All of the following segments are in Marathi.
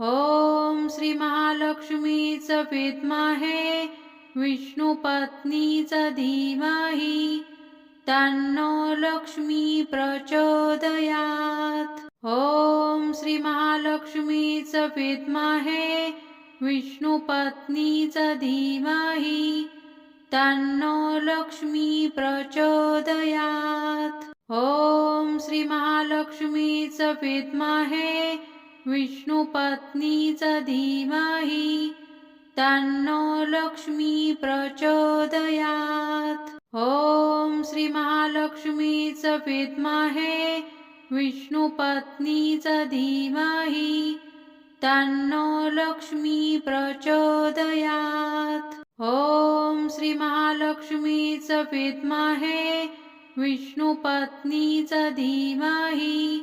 ॐ श्री महालक्ष्मीचं विद्महे विष्णुपत्नीचं धीमहि तन्नो लक्ष्मी प्रचोदयात्. ॐ श्री महालक्ष्मीचं विद्महे विष्णुपत्नीचं धीमहि तन्नो लक्ष्मी प्रचोदयात्. ॐ श्री महालक्ष्मीचं विद्महे विष्णुपत्नीचं धीमहि तन्नो लक्ष्मी प्रचोदयात्। ॐ श्री महालक्ष्मीचं विद्महे विष्णुपत्नीचं धीमहि तन्नो लक्ष्मी प्रचोदयात्। ॐ श्री महालक्ष्मीचं विद्महे विष्णुपत्नीचं धीमहि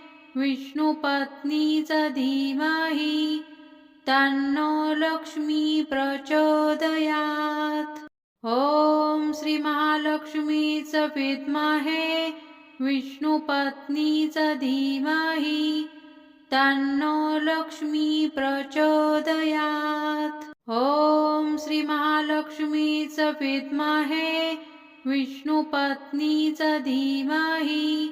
विष्णुपत्नीचं धीमाही तन्नो लक्ष्मी प्रचोदयात्। ॐ श्री महालक्ष्मीचं विद्महे विष्णुपत्नीचं धीमहि तन्नो लक्ष्मी प्रचोदयात्। ॐ श्री महालक्ष्मीचं विद्महे विष्णुपत्नीचं धीमहि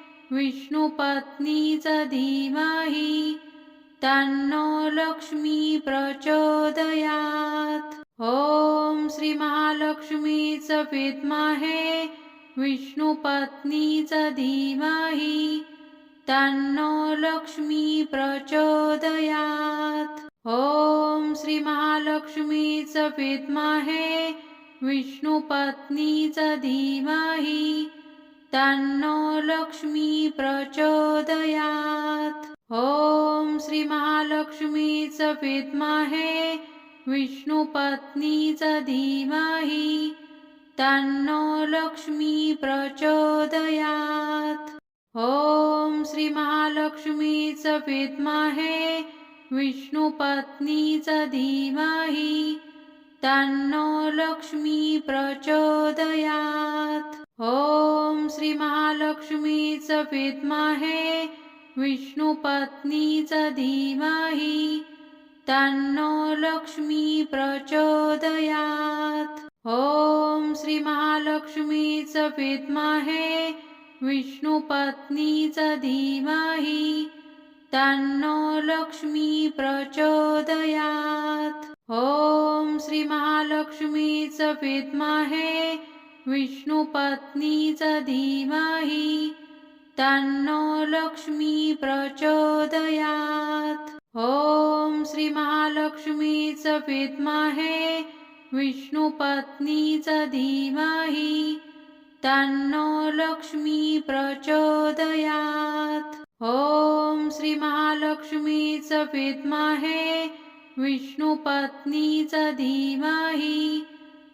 विष्णुपत्नीचं धीमहि तन्नो लक्ष्मी प्रचोदयात्। ॐ श्री महालक्ष्मीचं विद्महे विष्णुपत्नीचं धीमहि तन्नो लक्ष्मी प्रचोदयात्। ॐ श्री महालक्ष्मीचं विद्महे विष्णुपत्नीचं धीमहि तन्नो लक्ष्मी प्रचोदयात्। ॐ श्री च विद्महे विष्णुपत्नीचं धीमहि तन्नो लक्ष्मी प्रचोदयात्। ॐ श्री च विद्महे विष्णुपत्नीचं धीमहि तन्नो लक्ष्मी प्रचोदयात्। ॐ श्री महालक्ष्मीचं विद्महे विष्णुपत्नीचं धीमहि तन्नो लक्ष्मी प्रचोदयात्. ॐ श्री महालक्ष्मीचं विद्महे विष्णुपत्नीचं धीमहि तन्नो लक्ष्मी प्रचोदयात्. ॐ श्री महालक्ष्मीचं विद्महे विष्णुपत्नीचं धीमहि तन्नो लक्ष्मी प्रचोदयात्। ॐ श्री महालक्ष्मीचं विद्महे विष्णुपत्नीच धीमहि तन्नो लक्ष्मी प्रचोदयात्। ॐ श्रीमहालक्ष्मीच विद्महे विष्णुपत्नीच धीमहि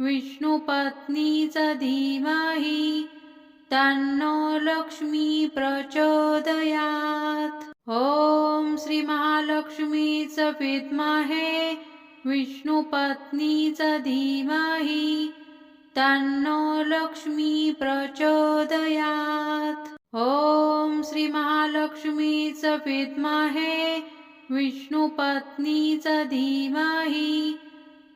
विष्णुपत्नीच धीमाही तन्नो लक्ष्मी प्रचोदयात्। ॐ श्रीमहालक्ष्मीच विद्महे विष्णुपत्नीच धीमहि तन्नो लक्ष्मी प्रचोदयात्। ॐ श्रीमहालक्ष्मीच विद्महे विष्णुपत्नीच धीमहि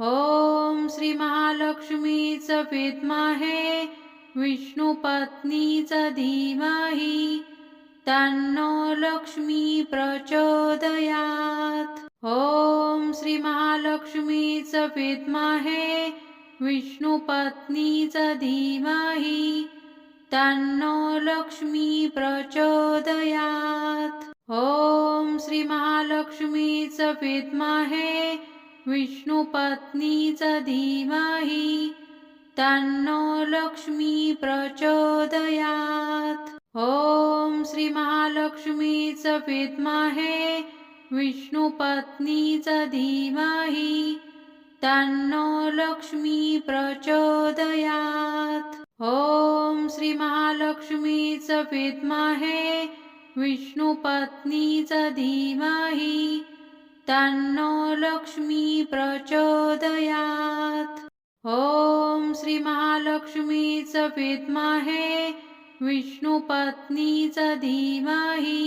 ॐ श्रीमहालक्ष्मीच विद्महे विष्णुपत्नीच धीमहि तन्नो लक्ष्मी प्रचोदयात्. ॐ श्रीमहालक्ष्मीच विद्महे विष्णुपत्नीच धीमहि तन्नो लक्ष्मी प्रचोदयात्. ॐ श्रीमहालक्ष्मीच विद्महे विष्णुपत्नीच धीमहि तन्नो लक्ष्मी प्रचोदयात्। ॐ श्रीमहालक्ष्मीच विद्महे विष्णुपत्नीच धीमहि तन्नो लक्ष्मी प्रचोदयात्। ॐ श्रीमहालक्ष्मीच विद्महे विष्णुपत्नीच धीमहि तन्नो लक्ष्मी प्रचोदयात्। ॐ श्रीमहालक्ष्मीच विद्महे विष्णुपत्नीच धीमहि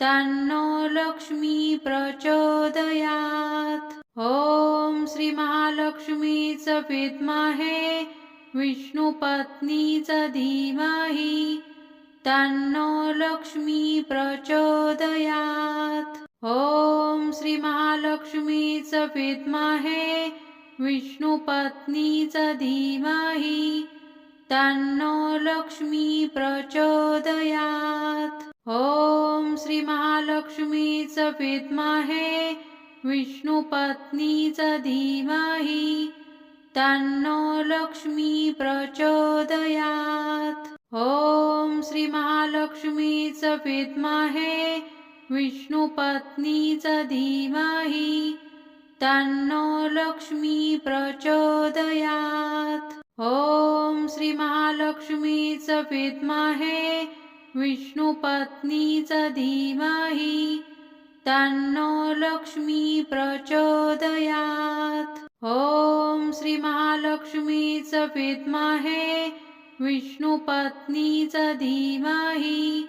तन्नो लक्ष्मी प्रचोदयात्। ॐ श्रीमहालक्ष्मीच विद्महे विष्णुपत्नीच धीमहि तन्नो लक्ष्मी प्रचोदयात्। ॐ श्रीमहालक्ष्मीच विद्महे विष्णुपत्नीच धीमहि तन्नो लक्ष्मी प्रचोदयात्. ॐ श्रीमहालक्ष्मीच विद्महे विष्णुपत्नीच धीमहि तन्नो लक्ष्मी प्रचोदयात्. ॐ श्रीमहालक्ष्मीच विद्महे विष्णुपत्नीच धीमाही तन्नो लक्ष्मी प्रचोदयात्। ॐ श्रीमहालक्ष्मीच विद्महे विष्णुपत्नीच धीमहि तन्नो लक्ष्मी प्रचोदयात्। ॐ श्रीमहालक्ष्मीच विद्महे विष्णुपत्नीच धीमहि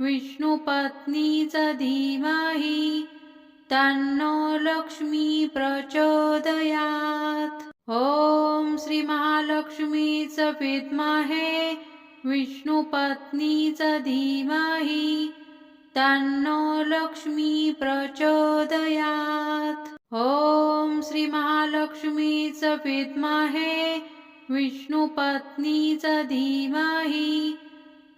विष्णुपत्नीचं धीमाही तन्नो लक्ष्मी प्रचोदयात्। ॐ श्री महालक्ष्मीचं विद्महे विष्णुपत्नीचं धीमहि तन्नो लक्ष्मी प्रचोदयात्। ॐ श्री महालक्ष्मीचं विद्महे विष्णुपत्नीचं धीमहि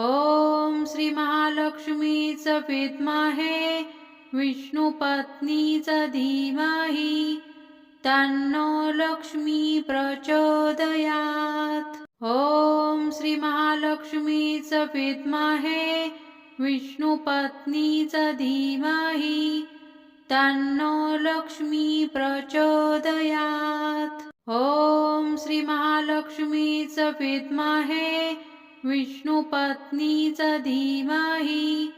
ॐ श्री महालक्ष्मीचं विद्महे विष्णुपत्नीचं धीमहि तन्नो लक्ष्मी प्रचोदयात्. ॐ श्री महालक्ष्मीचं विद्महे विष्णुपत्नीचं धीमहि तन्नो लक्ष्मी प्रचोदयात्. ॐ श्री महालक्ष्मीचं विद्महे विष्णुपत्नीचं धीमहि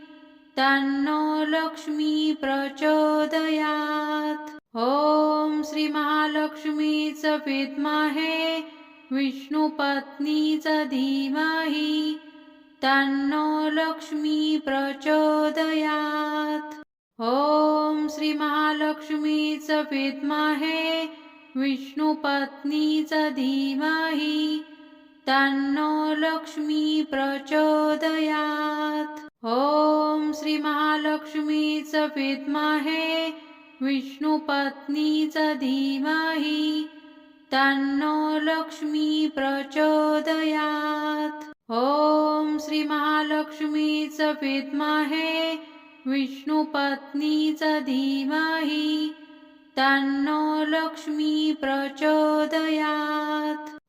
तन्नो लक्ष्मी प्रचोदयात्। ॐ श्री महालक्ष्मीचं विद्महे विष्णुपत्नीचं धीमहि तन्नो लक्ष्मी प्रचोदयात्। ॐ श्री महालक्ष्मीचं विद्महे विष्णुपत्नीचं धीमहि तन्नो लक्ष्मी प्रचोदयात्। ॐ श्री च विद्महे विष्णुपत्नीचं धीमहि तन्नो लक्ष्मी प्रचोदयात्। ॐ श्री च विद्महे विष्णुपत्नीचं धीमहि तन्नो लक्ष्मी प्रचोदयात्।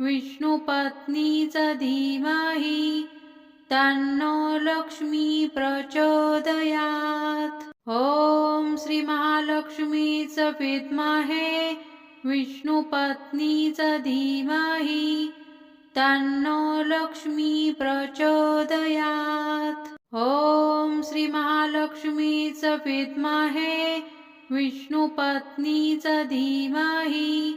विष्णुपत्नीचं धीमाही तन्नो लक्ष्मी प्रचोदयात्। ॐ श्री महालक्ष्मीचं विद्महे विष्णुपत्नीचं धीमहि तन्नो लक्ष्मी प्रचोदयात्। ॐ श्री महालक्ष्मीचं विद्महे विष्णुपत्नीचं धीमहि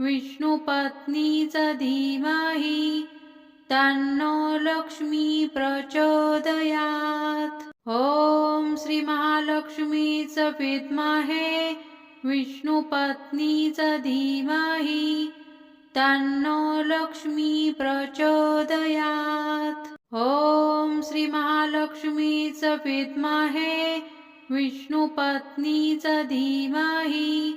विष्णुपत्नीच धीमहि तन्नो लक्ष्मी प्रचोदयात्। ॐ श्री महालक्ष्मीचं विद्महे विष्णुपत्नीच धीमहि तन्नो लक्ष्मी प्रचोदयात्। ॐ श्री महालक्ष्मीचं विद्महे विष्णुपत्नीच धीमहि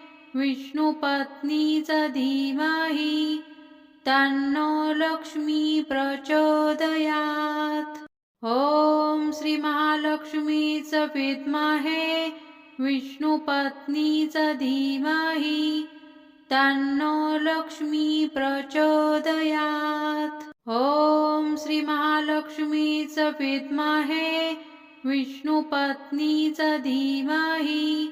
विष्णुपत्नीचं धीमाही तन्नो लक्ष्मी प्रचोदयात्। ॐ श्री महालक्ष्मीचं विद्महे विष्णुपत्नीचं धीमहि तन्नो लक्ष्मी प्रचोदयात्। ॐ श्री महालक्ष्मीचं विद्महे विष्णुपत्नीचं धीमहि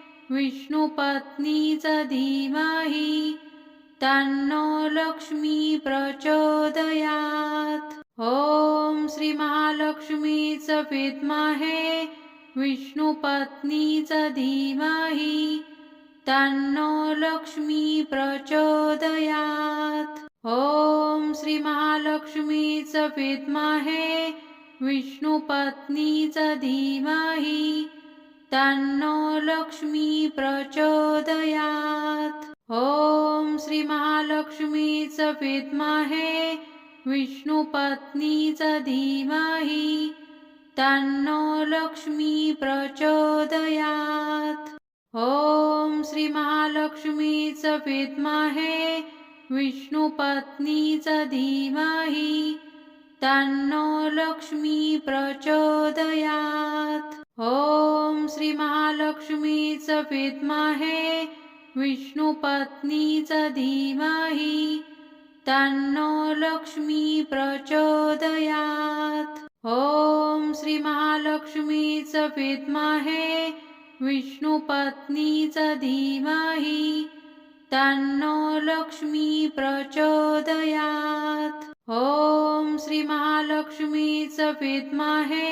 विष्णुपत्नीचं धीमहि तन्नो लक्ष्मी प्रचोदयात्। ॐ श्री महालक्ष्मीचं विद्महे विष्णुपत्नीचं धीमहि तन्नो लक्ष्मी प्रचोदयात्। ॐ श्री महालक्ष्मीचं विद्महे विष्णुपत्नीचं धीमहि तन्नो लक्ष्मी प्रचोदयात्। ॐ श्री च विद्महे विष्णुपत्नीचं धीमहि तन्नो लक्ष्मी प्रचोदयात्। ॐ श्री महालक्ष्मीचं विद्महे विष्णुपत्नीचं धीमहि तन्नो लक्ष्मी प्रचोदयात्। ॐ श्री महालक्ष्मीचं विद्महे विष्णुपत्नीचं धीमहि तन्नो लक्ष्मी प्रचोदयात्. ॐ श्री महालक्ष्मीचं विद्महे विष्णुपत्नीचं धीमहि तन्नो लक्ष्मी प्रचोदयात्. ॐ श्री महालक्ष्मीचं विद्महे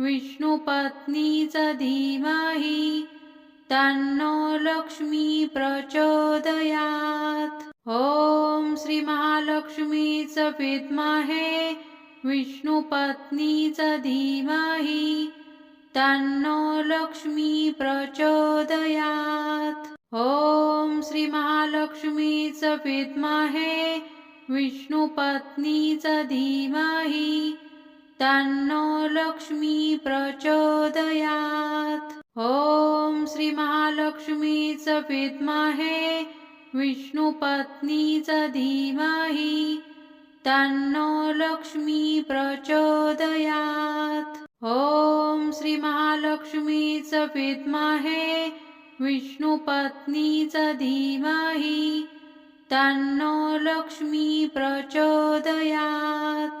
विष्णुपत्नीच धीमाही तन्नो लक्ष्मी प्रचोदयात्। ॐ श्रीमहालक्ष्मीच विद्महे विष्णुपत्नीच धीमहि तन्नो लक्ष्मी प्रचोदयात्। ॐ श्रीमहालक्ष्मीच विद्महे विष्णुपत्नीच धीमहि तन्नो लक्ष्मी प्रचोदयात्। ॐ श्रीमहालक्ष्मीच विद्महे विष्णुपत्नीच धीमहि तन्नो लक्ष्मी प्रचोदयात्। ॐ श्रीमहालक्ष्मीच विद्महे विष्णुपत्नीच धीमहि तन्नो लक्ष्मी प्रचोदयात्।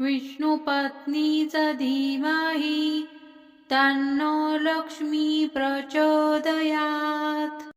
विष्णुपत्नीच धीमहि तन्नो लक्ष्मी प्रचोदयात्।